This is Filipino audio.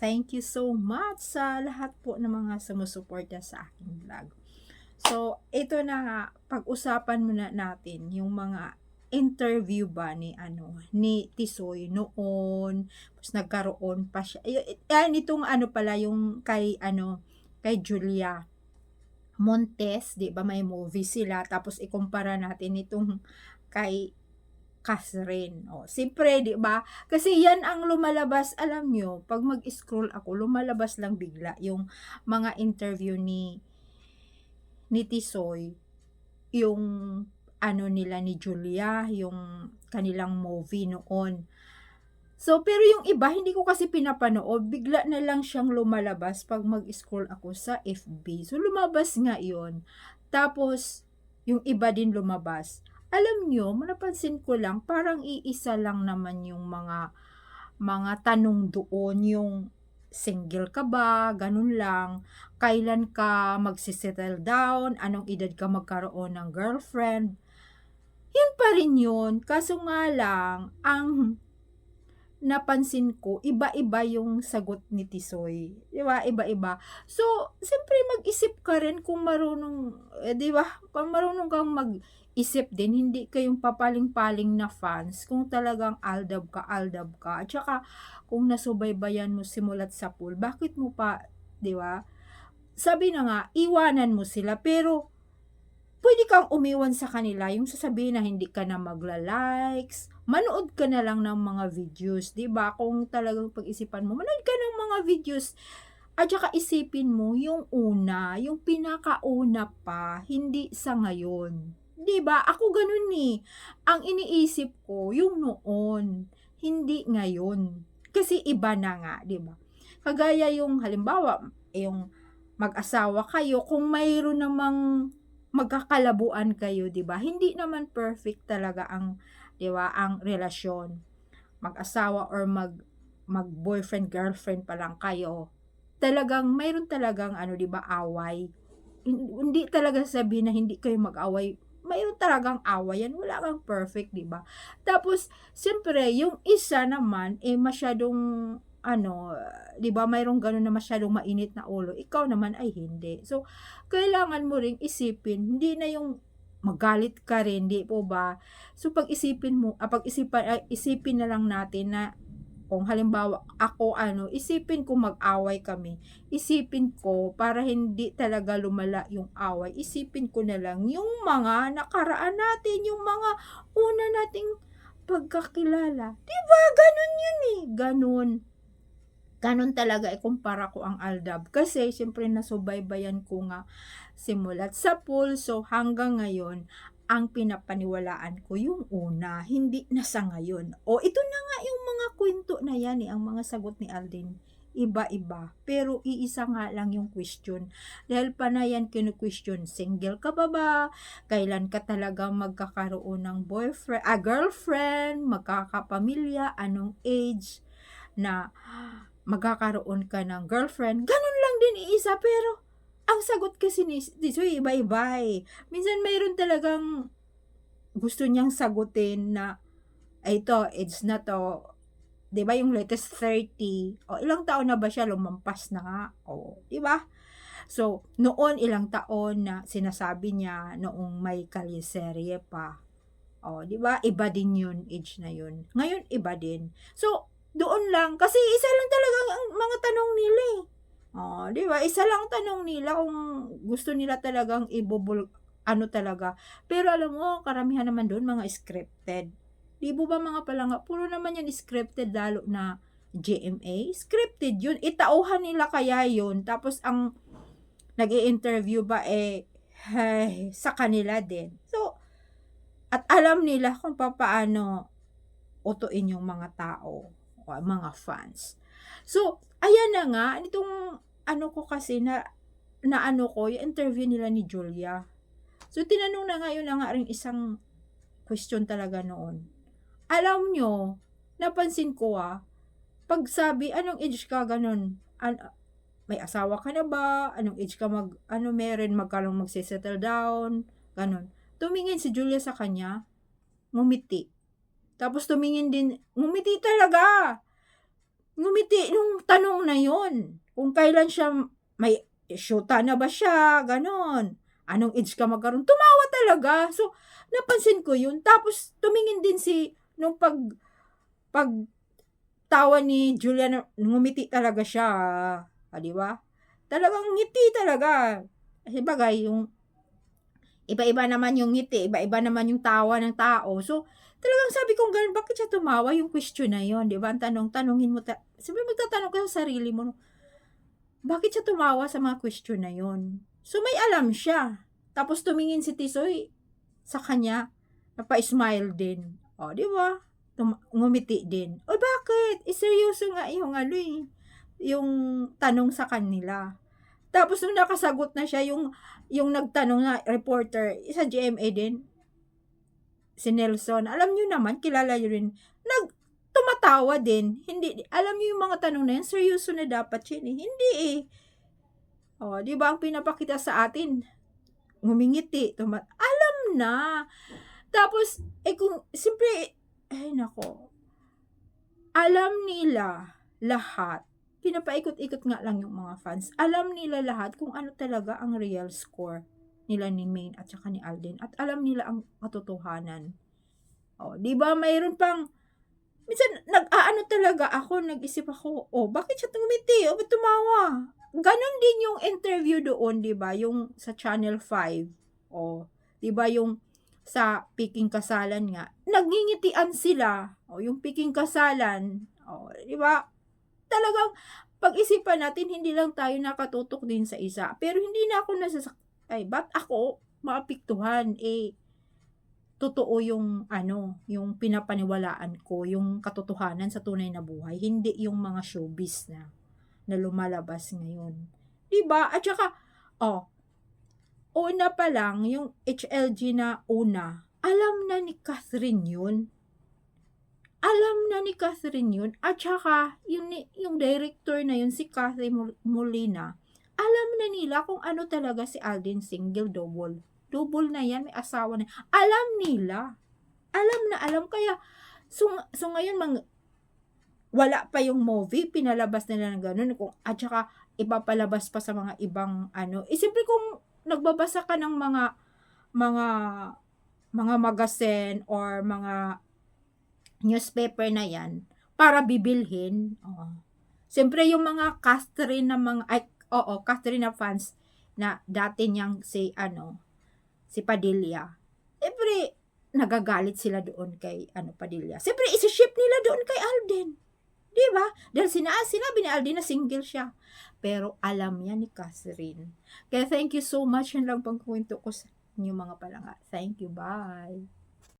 Thank you so much sa lahat po ng mga sumusuporta sa aking vlog. So, ito na nga, pag-usapan muna natin yung mga interview ba ni ano ni Tisoy noon tapos nagkaroon pa siya. Yan itong ano pala yung kay ano kay Julia Montes, 'di ba? May movie sila. Tapos ikumpara natin itong kay Catherine. O, siyempre, 'di ba? Kasi 'yan ang lumalabas, alam nyo, pag mag-scroll ako, lumalabas lang bigla yung mga interview ni ni Tisoy, yung ano nila ni Julia, yung kanilang movie noon. So, pero yung iba, hindi ko kasi pinapanood. Bigla na lang siyang lumalabas pag mag-scroll ako sa FB. So, lumabas nga yon Tapos, yung iba din lumabas. Alam nyo, napansin ko lang, parang iisa lang naman yung mga mga tanong doon, yung single ka ba, ganun lang, kailan ka magsisettle down, anong edad ka magkaroon ng girlfriend, yun pa rin yun. Kaso nga lang, ang napansin ko, iba-iba yung sagot ni Tisoy. Di ba? Iba-iba. So, siyempre mag-isip ka rin kung marunong, eh, di ba? Kung marunong kang mag-isip din, hindi kayong papaling-paling na fans. Kung talagang aldab ka, aldab ka. At saka, kung nasubaybayan mo simulat sa pool, bakit mo pa, di ba? Sabi na nga, iwanan mo sila. Pero, pwede kang umiwan sa kanila, yung sasabihin na hindi ka na magla-likes, manood ka na lang ng mga videos, 'di ba? Kung talagang pag-isipan mo, manood ka ng mga videos at saka isipin mo yung una, yung pinakauna pa, hindi sa ngayon. 'Di ba? Ako ganun ni. Ang iniisip ko yung noon, hindi ngayon. Kasi iba na nga, 'di ba? Kagaya yung halimbawa, yung mag-asawa kayo, kung mayroon namang magkakalabuan kayo, 'di ba? Hindi naman perfect talaga ang 'di ba, ang relasyon. Mag-asawa or mag mag-boyfriend girlfriend pa lang kayo. Talagang mayroon talagang ano 'di ba, away. Hindi talaga sabihin na hindi kayo mag-away. Mayroon talagang away yan. Wala kang perfect, 'di ba? Tapos siyempre, yung isa naman eh masyadong ano, 'di ba, mayroong gano'n na masyadong mainit na ulo, ikaw naman ay hindi. So, kailangan mo ring isipin, hindi na yung magalit ka rin, di po ba? So, pag-isipin mo, ah, pag-isipan, ah, isipin na lang natin na kung halimbawa ako ano, isipin ko mag-away kami. Isipin ko para hindi talaga lumala yung away. Isipin ko na lang yung mga nakaraan natin, yung mga una nating pagkakilala. 'Di ba? Ganun yun eh. Ganun ganun talaga ikumpara ko ang Aldab. Kasi, syempre, nasubaybayan ko nga simulat sa pool. So, hanggang ngayon, ang pinapaniwalaan ko yung una, hindi na sa ngayon. O, ito na nga yung mga kwento na yan eh, ang mga sagot ni Aldin. Iba-iba. Pero iisa nga lang yung question. Dahil pa na yan kinu-question, single ka ba ba? Kailan ka talaga magkakaroon ng boyfriend, ah, girlfriend, magkakapamilya, anong age, na magkakaroon ka ng girlfriend. Ganun lang din iisa pero ang sagot kasi ni Tisoy iba-iba eh. Minsan mayroon talagang gusto niyang sagutin na ito, it's not to, di ba yung latest 30, o ilang taon na ba siya, lumampas na nga, o, di ba? So, noon ilang taon na sinasabi niya noong may kaliserye pa. O, di ba? Iba din yun, age na yun. Ngayon, iba din. So, doon lang. Kasi isa lang talaga ang mga tanong nila eh. Oh, di ba? Isa lang tanong nila kung gusto nila talagang ibubul ano talaga. Pero alam mo, karamihan naman doon mga scripted. Di ba mga palanga? Puro naman yan scripted lalo na GMA. Scripted yun. Itauhan nila kaya yun. Tapos ang nag interview ba eh hey, sa kanila din. So, at alam nila kung paano utuin yung mga tao mga fans. So, ayan na nga, itong ano ko kasi na, na ano ko, yung interview nila ni Julia. So, tinanong na nga yun na nga rin isang question talaga noon. Alam nyo, napansin ko ah, pag sabi, anong age ka ganun? An- may asawa ka na ba? Anong age ka mag, ano meron, magkalong magsisettle down? Ganun. Tumingin si Julia sa kanya, ngumiti tapos tumingin din, ngumiti talaga. Ngumiti nung tanong na yon kung kailan siya may shoota na ba siya ganon. Anong age ka magkaroon? Tumawa talaga. So napansin ko yun. Tapos tumingin din si nung pag pag tawa ni Julian ngumiti talaga siya ah, di ba? Talagang ngiti talaga. Kasi bagay yung iba-iba naman yung ngiti, iba-iba naman yung tawa ng tao. So, talagang sabi kong ganun, bakit siya tumawa yung question na yon di ba? Ang tanong, tanongin mo, ta- sabi magtatanong ka sa sarili mo, bakit siya tumawa sa mga question na yon So, may alam siya. Tapos tumingin si Tisoy sa kanya, napa-smile din. O, di ba? Tum- ngumiti din. O, bakit? Eh, seryoso nga yung ano eh, yung tanong sa kanila. Tapos nung nakasagot na siya, yung, yung nagtanong na reporter, sa GMA din, si Nelson, alam niyo naman, kilala niyo rin, nag, tumatawa din. Hindi, alam niyo yung mga tanong na yan, seryoso na dapat yun eh. Hindi eh. O, di ba ang pinapakita sa atin? Ngumingiti, tuma- alam na. Tapos, eh kung, siyempre, ay nako, alam nila lahat pinapaikot-ikot nga lang yung mga fans. Alam nila lahat kung ano talaga ang real score nila ni Maine at saka ni Alden. At alam nila ang katotohanan. O, di ba mayroon pang minsan nag-aano talaga ako, nag-isip ako, oh, bakit siya tumiti? O, ba't tumawa? Ganon din yung interview doon, di ba? Yung sa Channel 5. O, di ba yung sa Piking Kasalan nga, nagngingitian sila. O, yung Piking Kasalan, o, di ba? Talagang pag-isipan natin, hindi lang tayo nakatutok din sa isa. Pero hindi na ako nasasak... Ay, ba't ako maapiktuhan? Eh, totoo yung ano, yung pinapaniwalaan ko, yung katotohanan sa tunay na buhay, hindi yung mga showbiz na na lumalabas ngayon. 'Di ba? At saka oh, una pa lang yung HLG na una, alam na ni Catherine yun alam na ni Catherine yun. At saka, yung, yung director na yun, si Catherine Molina, alam na nila kung ano talaga si Alden single double. Double na yan, may asawa na. Alam nila. Alam na alam. Kaya, so, so ngayon, mang, wala pa yung movie, pinalabas nila ng ganun. Kung, at saka, ipapalabas pa sa mga ibang ano. Eh, siyempre kung nagbabasa ka ng mga mga mga magazine or mga newspaper na yan para bibilhin. Oh. Siyempre yung mga Catherine na mga ay oo, Catherine na fans na dati niyang si ano si Padilla. Siyempre nagagalit sila doon kay ano Padilla. Siyempre isi-ship nila doon kay Alden. 'Di ba? Dahil sina sinabi ni Alden na single siya. Pero alam niya ni Catherine. Kaya thank you so much. Yan lang pang kwento ko sa inyo mga palanga. Thank you. Bye.